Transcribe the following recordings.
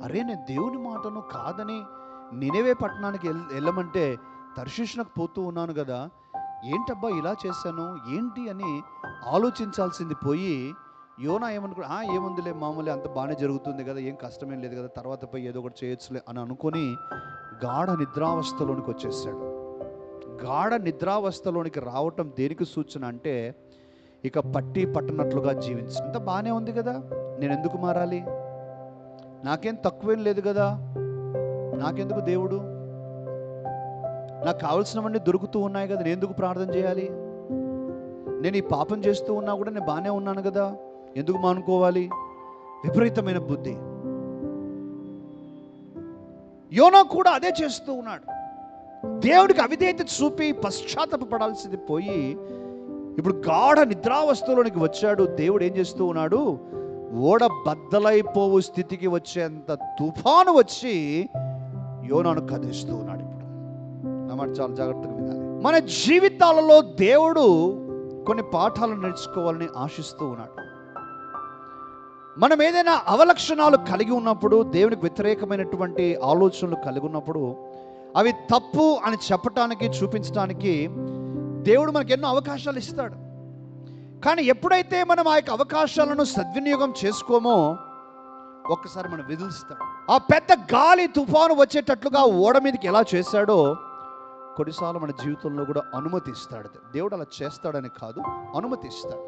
అరే నేను దేవుని మాటను కాదని నేనేవే పట్టణానికి వెళ్ వెళ్ళమంటే తర్శిష్ణకు పోతూ ఉన్నాను కదా. ఏంటబ్బా ఇలా చేశాను? ఏంటి అని ఆలోచించాల్సింది పోయి యోనా ఏమనుకో "ఆ, ఏముందిలే మామూలే అంత బాగానే జరుగుతుంది కదా ఏం కష్టమేం లేదు కదా తర్వాత పోయి ఏదో ఒకటి చేయొచ్చులే అని అనుకొని గాఢ నిద్రావస్థలోనికి వచ్చేసాడు గాఢ నిద్రావస్థలోనికి రావటం దేనికి సూచన అంటే ఇక పట్టి పట్టనట్లుగా జీవించు అంత బాగానే ఉంది కదా నేను ఎందుకు మారాలి? నాకేం తక్కువేం లేదు కదా. నాకెందుకు దేవుడు? నాకు కావలసినవన్నీ దొరుకుతూ ఉన్నాయి కదా. నేను ఎందుకు ప్రార్థన చేయాలి? నేను ఈ పాపం చేస్తూ ఉన్నా కూడా నేను బాగానే ఉన్నాను కదా. ఎందుకు మానుకోవాలి? విపరీతమైన బుద్ధి. యోనా కూడా అదే చేస్తూ ఉన్నాడు. దేవుడికి అవిధేయత చూపి పశ్చాత్తపడాల్సింది పోయి ఇప్పుడు గాఢ నిద్రావస్థలోనికి వచ్చాడు. దేవుడు ఏం చేస్తూ ఉన్నాడు? ఓడ బద్దలైపోవు స్థితికి వచ్చేంత తుఫాను వచ్చి యోనాను కదిలిస్తూ ఉన్నాడు ఇప్పుడు. నా మాట చాలా జాగ్రత్తగా వినాలి. మన జీవితాలలో దేవుడు కొన్ని పాఠాలు నేర్చుకోవాలని ఆశిస్తూ ఉన్నాడు. మనం ఏదైనా అవలక్షణాలు కలిగి ఉన్నప్పుడు దేవునికి వ్యతిరేకమైనటువంటి ఆలోచనలు కలిగి ఉన్నప్పుడు అవి తప్పు అని చెప్పటానికి చూపించడానికి దేవుడు మనకు ఎన్నో అవకాశాలు ఇస్తాడు. కానీ ఎప్పుడైతే మనం ఆ యొక్క అవకాశాలను సద్వినియోగం చేసుకోమో ఒక్కసారి మనం విధులుస్తాం ఆ పెద్ద గాలి తుఫాను వచ్చేటట్లుగా ఓడ మీదకి ఎలా చేశాడో కొన్నిసార్లు మన జీవితంలో కూడా అనుమతిస్తాడు. దేవుడు అలా చేస్తాడని కాదు అనుమతిస్తాడు.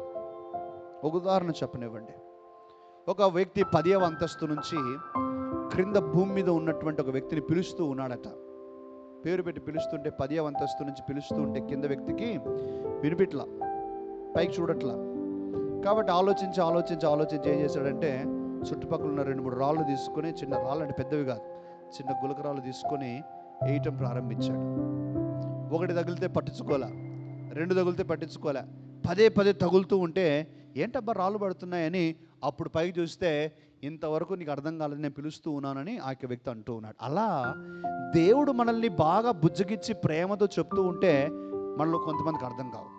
ఒక ఉదాహరణ చెప్పనివ్వండి. ఒక వ్యక్తి పదియవ అంతస్తు నుంచి క్రింద భూమి మీద ఉన్నటువంటి ఒక వ్యక్తిని పిలుస్తూ ఉన్నాడట. పేరు పెట్టి పిలుస్తుంటే పదియవ అంతస్తు నుంచి పిలుస్తూ ఉంటే కింద వ్యక్తికి వినిపిట్లా. పైకి చూడట్లా. కాబట్టి ఆలోచించి ఆలోచించి ఆలోచించి ఏం చేశాడంటే చుట్టుపక్కల ఉన్న రెండు మూడు రాళ్ళు తీసుకొని చిన్న రాళ్ళు అంటే పెద్దవి కాదు చిన్న గులకరాలు తీసుకొని వేయటం ప్రారంభించాడు. ఒకటి తగిలితే పట్టించుకోలే రెండు తగిలితే పట్టించుకోలే పదే పదే తగులుతూ ఉంటే ఏంటబ్బా రాళ్ళు పడుతున్నాయని అప్పుడు పైకి చూస్తే ఇంతవరకు నీకు అర్థం కాలేదు నేను పిలుస్తూ ఉన్నానని ఆ యొక్క వ్యక్తి అంటూ ఉన్నాడు. అలా దేవుడు మనల్ని బాగా బుజ్జగిచ్చి ప్రేమతో చెప్తూ ఉంటే మనలో కొంతమందికి అర్థం కావు.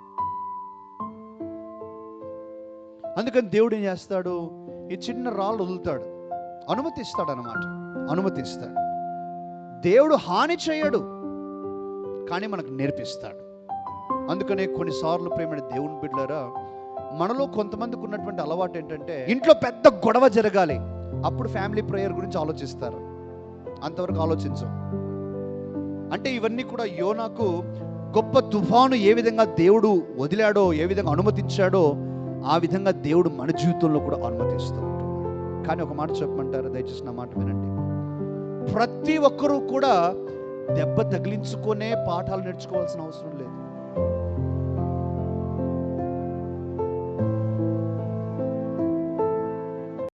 అందుకని దేవుడు ఏం చేస్తాడు? ఈ చిన్న రాళ్ళు వదులుతాడు. అనుమతిస్తాడు అనమాట అనుమతిస్తాడు. దేవుడు హాని చేయడు కానీ మనకు నేర్పిస్తాడు. అందుకనే కొన్నిసార్లు ప్రేమైన దేవుని బిడ్డలారా మనలో కొంతమందికి ఉన్నటువంటి అలవాటు ఏంటంటే ఇంట్లో పెద్ద గొడవ జరగాలి. అప్పుడు ఫ్యామిలీ ప్రేయర్ గురించి ఆలోచిస్తారు. అంతవరకు ఆలోచించం. అంటే ఇవన్నీ కూడా యోనాకు గొప్ప తుఫాను ఏ విధంగా దేవుడు వదిలాడో ఏ విధంగా అనుమతించాడో ఆ విధంగా దేవుడు మన జీవితంలో కూడా అనుమతిస్తూ ఉంటాడు. కానీ ఒక మాట చెప్పమంటారు? దయచేసి నా మాట వినండి. ప్రతి ఒక్కరూ కూడా దెబ్బ తగిలించుకునే పాఠాలు నేర్చుకోవాల్సిన అవసరం లేదు.